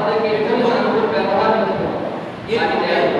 Allah'taki bütün sorumluluk ve moral yönetimi. Yine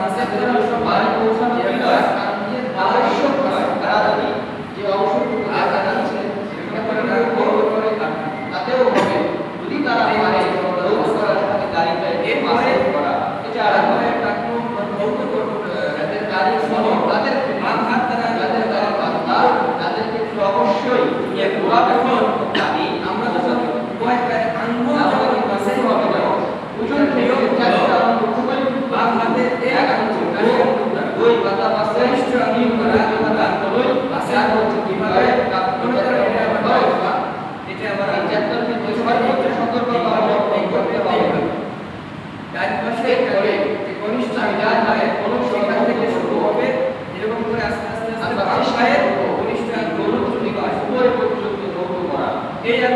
বাসে করে সবাই পৌঁছানো আবশ্যক হয়। তাড়াতাড়ি এই এক